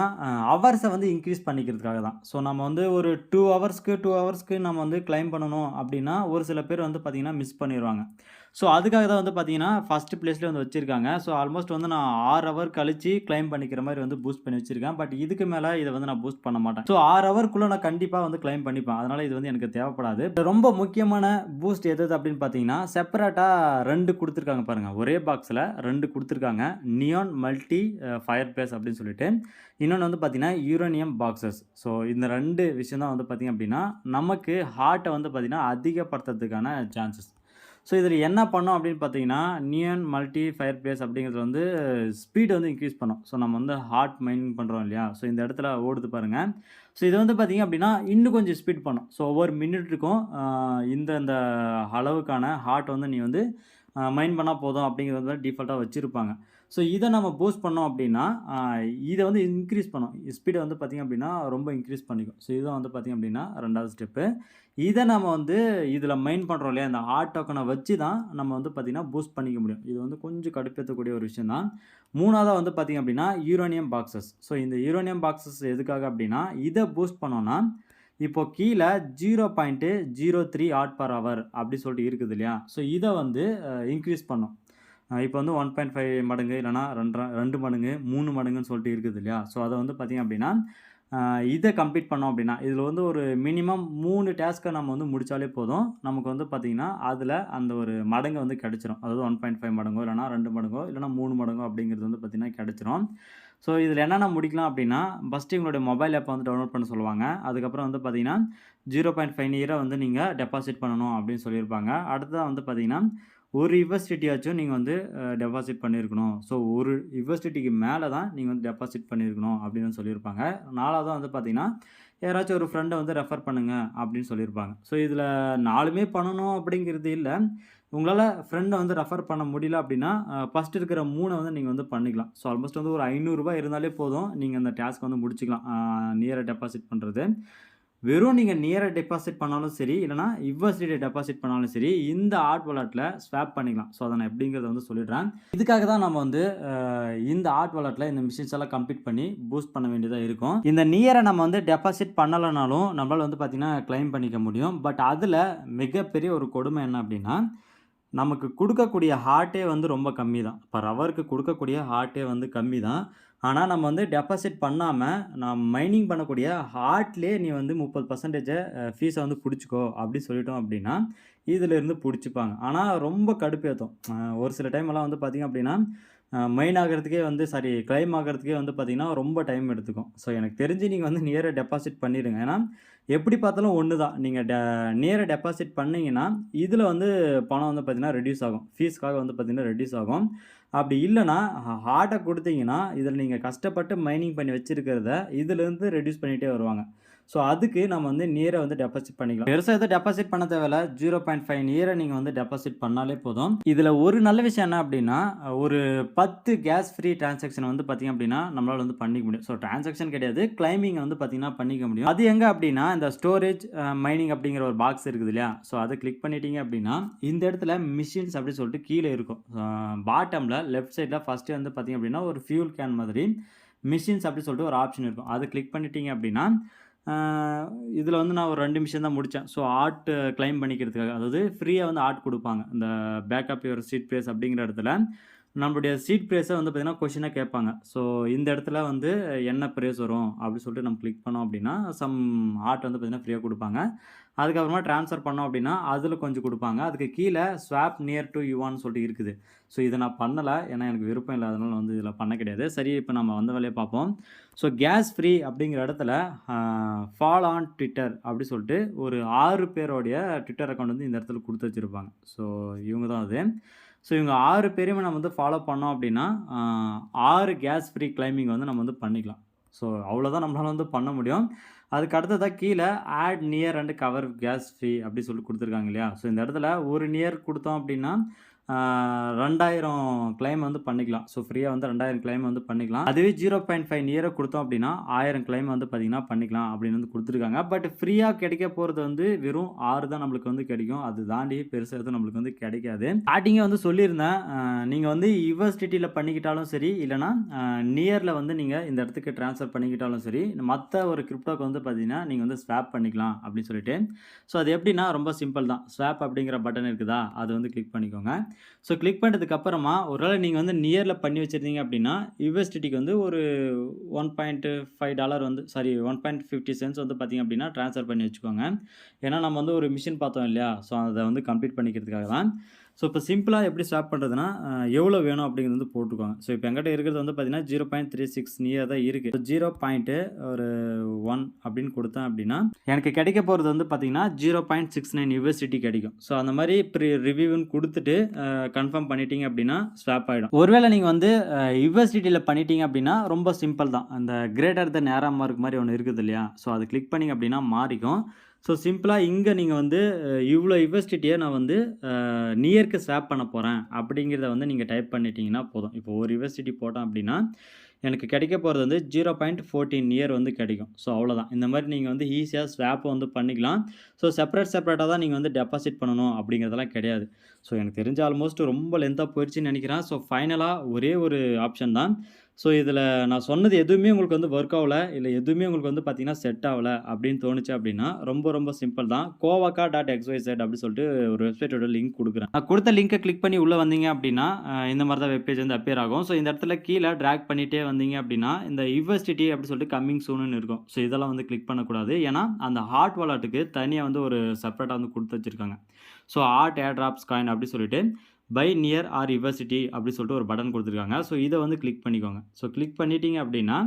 ஹவர்ஸை வந்து இன்க்ரீஸ் பண்ணிக்கிறதுக்காக தான். ஸோ நம்ம வந்து ஒரு டூ ஹவர்ஸ்க்கு டூ ஹவர்ஸ்க்கு நம்ம வந்து கிளைம் பண்ணணும் அப்படின்னா ஒரு சில பேர் வந்து பார்த்திங்கன்னா மிஸ் பண்ணிடுவாங்க ஸோ அதுக்காக தான் வந்து பார்த்தீங்கன்னா ஃபஸ்ட் பிளேஸ்லேயே வந்து வச்சுருக்காங்க. ஸோ ஆல்மோஸ்ட் வந்து நான் ஆறு ஹவர் கழிச்சு கிளைம் பண்ணிக்கிற மாதிரி வந்து பூஸ்ட் பண்ணி வச்சுருக்கேன். பட் இதுக்கு மேலே இதை வந்து நான் பூஸ்ட் பண்ண மாட்டேன். ஸோ ஆறு ஹவருக்குள்ளே நான் கண்டிப்பாக வந்து கிளைம் பண்ணிப்பேன். அதனால் இது வந்து எனக்கு தேவைப்படாது. ரொம்ப முக்கியமான பூஸ்ட் எது எது அப்படின்னு பார்த்தீங்கன்னா செப்பரேட்டாக ரெண்டு கொடுத்துருக்காங்க பாருங்கள் ஒரே பாக்ஸில் ரெண்டு கொடுத்துருக்காங்க. நியான் மல்டி ஃபயர் பிளேஸ் அப்படின்னு சொல்லிட்டு. இன்னொன்று வந்து பார்த்தீங்கன்னா யூரேனியம் பாக்ஸஸ் ஸோ இந்த ரெண்டு விஷயம் தான் வந்து பார்த்திங்க அப்படின்னா நமக்கு ஹார்ட்டை வந்து பார்த்திங்கன்னா அதிகப்படுத்துறதுக்கான சான்சஸ் ஸோ இதில் என்ன பண்ணோம் அப்படின்னு பார்த்தீங்கன்னா நியன் மல்டி ஃபயர் பிளேஸ் அப்படிங்கிறது வந்து ஸ்பீடு வந்து இன்க்ரீஸ் பண்ணோம். ஸோ நம்ம வந்து ஹார்ட் மைனிங் பண்ணுறோம் இல்லையா? ஸோ இந்த இடத்துல ஓடுது பாருங்கள் ஸோ இது வந்து பார்த்திங்க அப்படின்னா இன்னும் கொஞ்சம் ஸ்பீட் பண்ணும். ஸோ ஒவ்வொரு மினிட்டுக்கும் இந்த இந்த அளவுக்கான ஹார்ட் வந்து நீ வந்து மைண்ட் பண்ணால் போதும் அப்படிங்கிறது வந்து டிஃபால்ட்டாக வச்சுருப்பாங்க. ஸோ இதை நம்ம பூஸ்ட் பண்ணோம் அப்படின்னா இதை வந்து இன்க்ரீஸ் பண்ணோம். ஸ்பீடை வந்து பார்த்திங்க அப்படின்னா ரொம்ப இன்க்ரீஸ் பண்ணிக்கும். ஸோ இதுதான் வந்து பார்த்திங்க அப்படின்னா ரெண்டாவது ஸ்டெப்பு இதை நம்ம வந்து இதில் மெயின் பண்ணுறோம் இல்லையா? அந்த ஆர்ட் டோக்கனை வச்சு தான் நம்ம வந்து பார்த்திங்கன்னா பூஸ்ட் பண்ணிக்க முடியும். இது வந்து கொஞ்சம் கடுப்பேற்றக்கூடிய ஒரு விஷயம் தான். மூணாவதாக வந்து பார்த்திங்க அப்படின்னா யூரோனியம் பாக்ஸஸ் ஸோ இந்த யூரோனியம் பாக்ஸஸ் எதுக்காக அப்படின்னா இதை பூஸ்ட் பண்ணோன்னா இப்போ கீழே zero point zero three ad per hour அப்படி சொல்லிட்டு இருக்குது இல்லையா? ஸோ இதை வந்து இன்க்ரீஸ் பண்ணும். இப்போ வந்து ஒன் பாயிண்ட் ஃபைவ் மடங்கு இல்லைனா ரெண்டரை ரெண்டு மடங்கு மூணு மடங்குன்னு சொல்லிட்டு இருக்குது இல்லையா? ஸோ அதை வந்து பார்த்திங்க அப்படின்னா இதை கம்ப்ளீட் பண்ணோம் அப்படின்னா இதில் வந்து ஒரு மினிமம் மூணு டேஸ்க்கை நம்ம வந்து முடித்தாலே போதும். நமக்கு வந்து பார்த்திங்கன்னா அதில் அந்த ஒரு மடங்கு வந்து கிடச்சிரும். அதாவது ஒன் பாயிண்ட் ஃபைவ் மடங்கோ இல்லைனா ரெண்டு மடங்கோ இல்லைனா மூணு மடங்கோ அப்படிங்கிறது வந்து பார்த்திங்கன்னா கிடச்சிரும். ஸோ இதில் என்னென்ன முடிக்கலாம் அப்படின்னா ஃபஸ்ட்டு உங்களுடைய மொபைல் ஆப்பை வந்து டவுன்லோட் பண்ண சொல்லுவாங்க. அதுக்கப்புறம் வந்து பார்த்தீங்கன்னா ஜீரோ பாயிண்ட் ஃபைவ் இயரை வந்து நீங்கள் டெபாசிட் பண்ணணும் அப்படின்னு சொல்லியிருப்பாங்க. அடுத்ததாக வந்து பார்த்தீங்கன்னா ஒரு யூனிவர்சிட்டியாச்சும் நீங்கள் வந்து டெபாசிட் பண்ணியிருக்கணும் ஸோ ஒரு யூனிவர்சிட்டிக்கு மேலே தான் நீங்கள் வந்து டெபாசிட் பண்ணியிருக்கணும் அப்படின்னு சொல்லியிருப்பாங்க. நாலாவதாக வந்து பார்த்தீங்கன்னா யாராச்சும் ஒரு ஃப்ரெண்டை வந்து ரெஃபர் பண்ணுங்கள் அப்படின்னு சொல்லியிருப்பாங்க. ஸோ இதில் நாலுமே பண்ணணும் அப்படிங்கிறது இல்லை. உங்களால் ஃப்ரெண்டை வந்து ரெஃபர் பண்ண முடியல அப்படின்னா ஃபஸ்ட் இருக்கிற மூணை வந்து நீங்கள் வந்து பண்ணிக்கலாம். ஸோ ஆல்மோஸ்ட் வந்து ஒரு ஐநூறுரூபா இருந்தாலே போதும். நீங்கள் அந்த டாஸ்க் வந்து முடிச்சுக்கலாம். நியரை டெபாசிட் பண்ணுறது வெறும் நீங்கள் நியராக டெபாசிட் பண்ணாலும் சரி இல்லைனா யூனிவர்சிட்டி டெபாசிட் பண்ணாலும் சரி இந்த ஆர்ட் வாலெட்டில் ஸ்வாப் பண்ணிக்கலாம். ஸோ அதை நான் எப்படிங்கிறத வந்து சொல்லிடுறேன். இதுக்காக தான் நம்ம வந்து இந்த ஆர்ட் வாலெட்டில் இந்த மிஷின்ஸ் எல்லாம் கம்ப்ளீட் பண்ணி பூஸ்ட் பண்ண வேண்டியதாக இருக்கும். இந்த நியரை நம்ம வந்து டெபாசிட் பண்ணலைனாலும் நம்மளால் வந்து பார்த்திங்கன்னா க்ளைம் பண்ணிக்க முடியும். பட் அதில் மிகப்பெரிய ஒரு கொடுமை என்ன அப்படின்னா நமக்கு கொடுக்கக்கூடிய ஹார்ட்டே வந்து ரொம்ப கம்மி தான் இப்போ ரவருக்கு கொடுக்கக்கூடிய ஹார்ட்டே வந்து கம்மி தான் ஆனால் நம்ம வந்து டெபாசிட் பண்ணாமல் நான் மைனிங் பண்ணக்கூடிய ஹார்ட்லேயே நீ வந்து முப்பது பர்சன்டேஜை ஃபீஸை வந்து பிடிச்சிக்கோ அப்படி சொல்லிட்டோம் அப்படின்னா இதிலேருந்து பிடிச்சிப்பாங்க. ஆனால் ரொம்ப கடுப்பேற்றும் ஒரு சில டைம் எல்லாம் வந்து பார்த்திங்க அப்படின்னா மைன் ஆகிறதுக்கே வந்து சாரி கிளைம் ஆகிறதுக்கே வந்து பார்த்திங்கன்னா ரொம்ப டைம் எடுத்துக்கும். ஸோ எனக்கு தெரிஞ்சு நீங்கள் வந்து நேராக டெபாசிட் பண்ணிடுங்க ஏன்னா எப்படி பார்த்தாலும் ஒன்று தான் நீங்கள் டெ நேராக டெபாசிட் பண்ணிங்கன்னா இதில் வந்து பணம் வந்து பார்த்திங்கன்னா ரெடியூஸ் ஆகும். ஃபீஸ்க்காக வந்து பார்த்திங்கன்னா ரெடியூஸ் ஆகும். அப்படி இல்லைன்னா ஹார்ட்டை கொடுத்தீங்கன்னா இதில் நீங்கள் கஷ்டப்பட்டு மைனிங் பண்ணி வச்சுருக்கிறத இதுலேருந்து ரெடியூஸ் பண்ணிகிட்டே வருவாங்க. ஸோ அதுக்கு நம்ம வந்து நியரை வந்து டெபாசிட் பண்ணிக்கலாம். பெருசாக எதுவும் டெபாசிட் பண்ண தேவையில்ல. ஜீரோ பாயிண்ட் ஃபைவ் நீரை நீங்கள் வந்து டெபாசிட் பண்ணாலே போதும். இதில் ஒரு நல்ல விஷயம் என்ன அப்படின்னா ஒரு பத்து கேஸ் ஃப்ரீ டிரான்சாக்ஷன் வந்து பார்த்திங்க அப்படின்னா நம்மளால் வந்து பண்ணிக்க முடியும். ஸோ டிரான்சாக்ஷன் கிடையாது. கிளைமிங் வந்து பார்த்திங்கன்னா பண்ணிக்க முடியும். அது எங்கே அப்படின்னா இந்த ஸ்டோரேஜ் மைனிங் அப்படிங்கிற ஒரு பாக்ஸ் இருக்குது இல்லையா? ஸோ அதை கிளிக் பண்ணிட்டீங்க அப்படின்னா இந்த இடத்துல மிஷின்ஸ் அப்படி சொல்லிட்டு கீழே இருக்கும். பாட்டமில் லெஃப்ட் சைடில் ஃபஸ்ட்டு வந்து பார்த்திங்க அப்படின்னா ஒரு ஃபியூல் கேன் மாதிரி மிஷின்ஸ் அப்படி சொல்லிட்டு ஒரு ஆப்ஷன் இருக்கும். அதை கிளிக் பண்ணிட்டீங்க அப்படின்னா இதில் வந்து நான் ஒரு ரெண்டு மிஷின் தான் முடித்தேன் ஸோ ஆர்ட் கிளைம் பண்ணிக்கிறதுக்காக. அதாவது ஃப்ரீயாக வந்து ஆர்ட் கொடுப்பாங்க. இந்த பேக்கப் யுவர் சீட் ப்ரைஸ் அப்படிங்கிற இடத்துல. நம்மளுடைய சீட் ப்ரைஸை வந்து பார்த்திங்கன்னா கொஷினாக கேட்பாங்க. ஸோ இந்த இடத்துல வந்து என்ன ப்ரைஸ் வரும் அப்படின்னு சொல்லிட்டு நம்ம கிளிக் பண்ணோம் அப்படின்னா சம் ஆர்ட் வந்து பார்த்திங்கன்னா ஃப்ரீயாக கொடுப்பாங்க. அதுக்கப்புறமா ட்ரான்ஸ்ஃபர் பண்ணோம் அப்படின்னா அதில் கொஞ்சம் கொடுப்பாங்க. அதுக்கு கீழே ஸ்வாப் நியர் டு யுவான்னு சொல்லிட்டு இருக்குது. ஸோ இதை நான் பண்ணலை. ஏன்னா எனக்கு விருப்பம் இல்லை அதனால வந்து இதில் பண்ண கிடையாது. சரி இப்போ நம்ம வந்த வேலையை பார்ப்போம். ஸோ கேஸ் ஃப்ரீ அப்படிங்கிற இடத்துல ஃபால் ஆன் ட்விட்டர் அப்படி சொல்லிட்டு ஒரு ஆறு பேரோடைய ட்விட்டர் அக்கௌண்ட் வந்து இந்த இடத்துல கொடுத்து வச்சுருப்பாங்க. ஸோ இவங்க தான் அது. ஸோ இவங்க ஆறு பேரையுமே நம்ம வந்து ஃபாலோ பண்ணோம் அப்படின்னா ஆறு கேஸ் ஃப்ரீ கிளைமிங் வந்து நம்ம வந்து பண்ணிக்கலாம். ஸோ அவ்வளோதான் நம்மளால் வந்து பண்ண முடியும். அதுக்கு அடுத்ததாக கீழே ad near and cover gas free அப்படி சொல்லி கொடுத்துருக்காங்க இல்லையா? ஸோ இந்த இடத்துல ஒரு நியர் கொடுத்தோம் அப்படின்னா ரெண்டாயிரம் கிளைம் வந்து பண்ணிக்கலாம். ஸோ ஃப்ரீயாக வந்து ரெண்டாயிரம் கிளைம் வந்து பண்ணிக்கலாம். அதுவே ஜீரோ பாயிண்ட் ஃபைவ் நியரை கொடுத்தோம் அப்படின்னா ஆயிரம் கிளைம் வந்து பார்த்தீங்கன்னா பண்ணிக்கலாம் அப்படின்னு வந்து கொடுத்துருக்காங்க. பட் ஃப்ரீயாக கிடைக்க போகிறது வந்து வெறும் ஆறு தான் நம்மளுக்கு வந்து கிடைக்கும். அது தாண்டி பெருசாக எதுவும் நம்மளுக்கு வந்து கிடைக்காது. ஸ்டார்டிங்கே வந்து சொல்லியிருந்தேன் நீங்கள் வந்து யூனிவர்சிட்டியில் பண்ணிக்கிட்டாலும் சரி இல்லைனா நியரில் வந்து நீங்கள் இந்த இடத்துக்கு ட்ரான்ஸ்ஃபர் பண்ணிக்கிட்டாலும் சரி மற்ற ஒரு கிரிப்டோக்கு வந்து பார்த்தீங்கன்னா நீங்கள் வந்து ஸ்வாப் பண்ணிக்கலாம் அப்படின்னு சொல்லிட்டு. ஸோ அது எப்படின்னா ரொம்ப சிம்பிள் தான். ஸ்வாப் அப்படிங்கிற பட்டன் இருக்குதா? அது வந்து கிளிக் பண்ணிக்கோங்க. ஸோ கிளிக் பண்ணுறதுக்கப்புறமா ஒருவேளை நீங்கள் வந்து நியரில் பண்ணி வச்சுருந்தீங்க அப்படின்னா யூஎஸ்டிக்கு வந்து ஒரு ஒன் பாயிண்ட் ஃபைவ் டாலர் வந்து sorry one point fifty cents வந்து பார்த்தீங்க அப்படின்னா ட்ரான்ஸ்ஃபர் பண்ணி வச்சுக்கோங்க. ஏன்னா நம்ம வந்து ஒரு மிஷின் பார்த்தோம் இல்லையா? ஸோ அதை வந்து கம்ப்ளீட் பண்ணிக்கிறதுக்காக தான். ஸோ இப்போ சிம்பிளாக எப்படி ஸ்வாப் பண்ணுறதுனா எவ்வளோ வேணும் அப்படிங்கிறது வந்து போட்டுக்கோங்க ஸோ இப்போ எங்கிட்ட இருக்கிறது வந்து பார்த்தீங்கன்னா zero point three six near தான் இருக்குது ஜீரோ பாயிண்ட்டு ஒரு ஒன் அப்படின்னு கொடுத்தேன் அப்படின்னா எனக்கு கிடைக்க போகிறது வந்து பார்த்தீங்கன்னா zero point six nine university கிடைக்கும். ஸோ அந்த மாதிரி ப்ரி ரிவ்யூன்னு கொடுத்துட்டு கன்ஃபார்ம் பண்ணிட்டீங்க அப்படின்னா ஸ்வாப் ஆகிடும் ஒருவேளை நீங்கள் வந்து யூனிவர்சிட்டியில் பண்ணிட்டீங்க அப்படின்னா ரொம்ப சிம்பிள் தான். அந்த கிரேட்டர் த நேராக மார்க் மாதிரி ஒன்று இருக்குது இல்லையா? ஸோ அது கிளிக் பண்ணிங்க அப்படின்னா மாறிக்கும். ஸோ சிம்பிளாக இங்கே நீங்கள் வந்து இவ்வளோ யூனிவர்சிட்டியை நான் வந்து நியருக்கு ஸ்வாப் பண்ண போகிறேன் அப்படிங்கிறத வந்து நீங்கள் டைப் பண்ணிட்டீங்கன்னா போதும். இப்போ ஒரு யூனிவர்சிட்டி போட்டோம் அப்படின்னா எனக்கு கிடைக்க போகிறது வந்து ஜீரோ பாயிண்ட் ஃபோர்டீன் இயர் வந்து கிடைக்கும். ஸோ அவ்வளோதான் இந்த மாதிரி நீங்கள் வந்து ஈஸியாக ஸ்வாப்பை வந்து பண்ணிக்கலாம். ஸோ செப்பரேட் செப்பரேட்டாக தான் நீங்கள் வந்து டெபாசிட் பண்ணணும் அப்படிங்கிறதெல்லாம் கிடையாது. ஸோ எனக்கு தெரிஞ்ச ஆல்மோஸ்ட் ரொம்ப லென்த்தாக போயிடுச்சுன்னு நினைக்கிறேன். ஸோ ஃபைனலாக ஒரே ஒரு ஆப்ஷன் தான். ஸோ இதில் நான் சொன்னது எதுவுமே உங்களுக்கு வந்து ஒர்க் ஆகலை இல்லை எதுவுமே உங்களுக்கு வந்து பார்த்தீங்கன்னா செட் ஆகலை அப்படின்னு தோணுச்சு அப்படின்னா ரொம்ப ரொம்ப சிம்பிள் தான். கோவாக்கா டாட் எக்ஸ்ஒய்செட் அப்படின்னு சொல்லிட்டு ஒரு வெப்சைட்டோட லிங்க் கொடுக்குறேன். நான் கொடுத்த லிங்க்கை கிளிக் பண்ணி உள்ளே வந்தீங்க அப்படின்னா இந்த மாதிரி தான் வெப்பேஜ் வந்து அப்பியர் ஆகும். ஸோ இந்த இடத்துல கீழே ட்ராக் பண்ணிகிட்டே வந்தீங்க அப்படின்னா இந்த யூனிவர்சிட்டி அப்படி சொல்லிட்டு கம்மிங் சூன்னு இருக்கும். ஸோ இதெல்லாம் வந்து கிளிக் பண்ணக்கூடாது. ஏன்னா அந்த ஹார்ட் வாலெட்டுக்கு தனியாக வந்து ஒரு செப்பரேட்டாக வந்து கொடுத்து வச்சுருக்காங்க. So art air drops coin அப்படின்னு சொல்லிட்டு பை நியர் ஆர் யூனிவர்சிட்டி அப்படி சொல்லிட்டு ஒரு பட்டன் கொடுத்துருக்காங்க. ஸோ இதை வந்து கிளிக் பண்ணிக்கோங்க. ஸோ கிளிக் பண்ணிட்டீங்க அப்படின்னா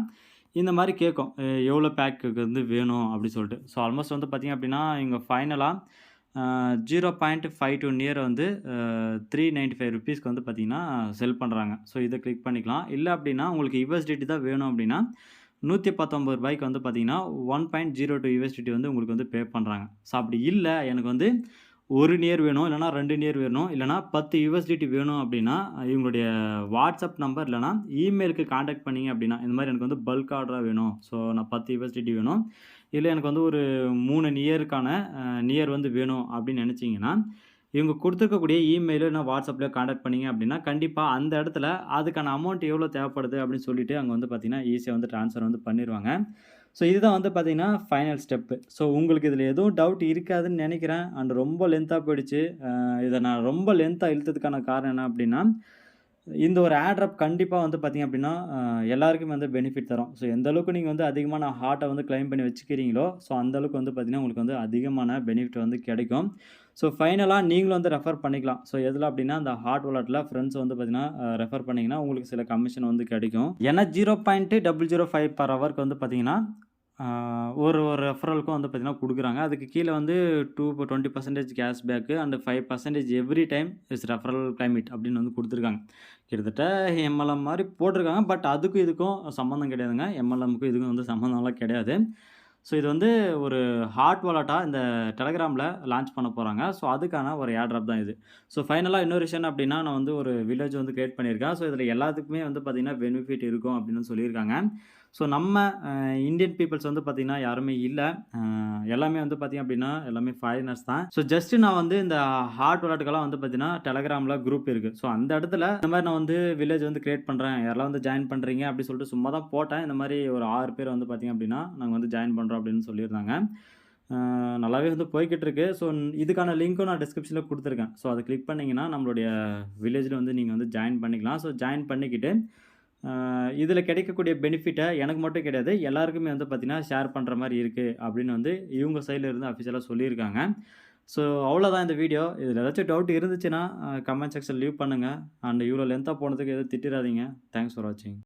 இந்த மாதிரி கேட்கும். எவ்வளோ பேக்கு வந்து வேணும்? அப்படின்னு சொல்லிட்டு. ஸோ ஆல்மோஸ்ட் வந்து பார்த்திங்க அப்படின்னா இங்கே ஃபைனலாக zero point five two near வந்து த்ரீ நைன்ட்டி ஃபைவ் ருபீஸ்க்கு வந்து பார்த்திங்கன்னா செல் பண்ணுறாங்க ஸோ இதை கிளிக் பண்ணிக்கலாம். இல்லை அப்படின்னா உங்களுக்கு யூனிவர்சிட்டி தான் வேணும் அப்படின்னா நூற்றி பத்தொம்பது ரூபாய்க்கு வந்து பார்த்தீங்கன்னா one point zero two university வந்து உங்களுக்கு வந்து பே பண்ணுறாங்க ஸோ அப்படி இல்லை. எனக்கு வந்து ஒரு நியர் வேணும் இல்லைனா ரெண்டு நியர் வேணும் இல்லைனா பத்து யூஎஸ்டிடி வேணும் அப்படின்னா இவங்களுடைய வாட்ஸ்அப் நம்பர் இல்லைனா இமெயிலுக்கு காண்டாக்ட் பண்ணீங்க அப்படின்னா இந்த மாதிரி எனக்கு வந்து பல்க் ஆர்டராக வேணும். ஸோ நான் பத்து யூஎஸ்டிடி வேணும். இல்லை எனக்கு வந்து ஒரு மூணு நியருக்கான நியர் வந்து வேணும் அப்படின்னு நினச்சிங்கன்னா இவங்க கொடுத்துருக்கக்கூடிய இமெயிலோ இல்லை வாட்ஸ்அப்லையோ காண்டாக்ட் பண்ணிங்க அப்படின்னா கண்டிப்பாக அந்த இடத்துல அதுக்கான அமௌண்ட் எவ்வளோ தேவைப்படுது அப்படின்னு சொல்லிவிட்டு அங்கே வந்து பார்த்திங்கன்னா ஈஸியாக வந்து ட்ரான்ஸ்ஃபர் வந்து பண்ணிடுவாங்க ஸோ இதுதான் வந்து பார்த்தீங்கன்னா ஃபைனல் ஸ்டெப்பு ஸோ உங்களுக்கு இதில் எதுவும் டவுட் இருக்காதுன்னு நினைக்கிறேன். அண்ட் ரொம்ப லென்த்தாக போயிடுச்சு. இதை நான் ரொம்ப லென்த்தாக இழுத்ததுக்கான காரணம் என்ன அப்படின்னா இந்த ஒரு ஆட்ரப் கண்டிப்பாக வந்து பார்த்தீங்க அப்படின்னா எல்லாருக்குமே வந்து பெனிஃபிட் தரும். ஸோ எந்த அளவுக்கு நீங்கள் வந்து அதிகமான ஹார்ட்டை வந்து கிளைம் பண்ணி வச்சுக்கிறீங்களோ ஸோ அந்தளவுக்கு வந்து பார்த்திங்கன்னா உங்களுக்கு வந்து அதிகமான பெனிஃபிட் வந்து கிடைக்கும். ஸோ ஃபைனலாக நீங்களும் வந்து ரெஃபர் பண்ணிக்கலாம். ஸோ எதில் அப்படின்னா அந்த ஹார்ட் வாலெட்டில் ஃப்ரெண்ட்ஸ் வந்து பார்த்தீங்கன்னா ரெஃபர் பண்ணிங்கன்னா உங்களுக்கு சில கமிஷன் வந்து கிடைக்கும். ஏன்னா zero point double zero five per ஹவருக்கு வந்து பார்த்தீங்கன்னா ஒரு ஒரு ரெஃபரலுக்கும் வந்து பார்த்தீங்கன்னா கொடுக்குறாங்க. அதுக்கு கீழே வந்து two twenty percentage cash back and five percentage every time is referral climate அப்படின்னு வந்து கொடுத்துருக்காங்க. கிட்டத்தட்ட எம்எல்எம் மாதிரி போட்டிருக்காங்க. பட் அதுக்கும் இதுக்கும் சம்மந்தம் கிடையாதுங்க. எம்எல்எம்க்கும் இதுக்கும் வந்து சம்மந்தம்லாம் கிடையாது. ஸோ இது வந்து ஒரு ஹாட் வாலெட்டாக இந்த டெலகிராமில் லான்ச் பண்ண போகிறாங்க ஸோ அதுக்கான ஒரு ஏட்ராப் தான் இது. ஸோ ஃபைனலாக இன்னொரு விஷயம் அப்படின்னா நான் வந்து ஒரு வில்லேஜ் வந்து கிரியேட் பண்ணியிருக்கேன். ஸோ இதில் எல்லாத்துக்குமே வந்து பார்த்திங்கன்னா பெனிஃபிட் இருக்கும் அப்படின்னு சொல்லியிருக்காங்க. ஸோ நம்ம இந்தியன் பீப்புள்ஸ் வந்து பார்த்திங்கன்னா யாருமே இல்லை. எல்லாமே வந்து பார்த்திங்க அப்படின்னா எல்லாமே ஃபாரினர்ஸ் தான். ஸோ ஜஸ்ட்டு நான் வந்து இந்த ஹார்ட் விளையாட்டுக்கெல்லாம் வந்து பார்த்தீங்கன்னா டெலகிராமில் குரூப் இருக்குது ஸோ அந்த இடத்துல இந்த மாதிரி நான் வந்து வில்லேஜ் வந்து கிரியேட் பண்ணுறேன் யாரெல்லாம் வந்து ஜாயின் பண்ணுறீங்க அப்படின்னு சொல்லிட்டு சும்மா தான் போட்டேன். இந்த மாதிரி ஒரு ஆறு பேர் வந்து பார்த்திங்க அப்படின்னா நாங்கள் வந்து ஜாயின் பண்ணுறோம் அப்படின்னு சொல்லியிருந்தாங்க. நல்லாவே வந்து போய்கிட்டு இருக்கு. ஸோ இதுக்கான லிங்க்கும் நான் டிஸ்கிரிப்ஷனில் கொடுத்துருக்கேன். ஸோ அதை கிளிக் பண்ணிங்கன்னா நம்மளுடைய வில்லேஜில் வந்து நீங்கள் வந்து ஜாயின் பண்ணிக்கலாம். ஸோ ஜாயின் பண்ணிக்கிட்டு இதில் கிடைக்கக்கூடிய பெனிஃபிட்டை எனக்கு மட்டும் கிடையாது எல்லாருக்குமே வந்து பார்த்திங்கன்னா ஷேர் பண்ணுற மாதிரி இருக்குது அப்படின்னு வந்து இவங்க சைடில் இருந்து அஃபிஷியலாக சொல்லியிருக்காங்க. ஸோ அவ்வளோதான் இந்த வீடியோ இதில் ஏதாச்சும் டவுட் இருந்துச்சுன்னா கமெண்ட் செக்ஷன் லீவ் பண்ணுங்கள் அண்ட் இவ்வளோ லென்த்தாக போனதுக்கு எதுவும் திட்டிடாதீங்க. தேங்க்ஸ் ஃபார் வாட்சிங்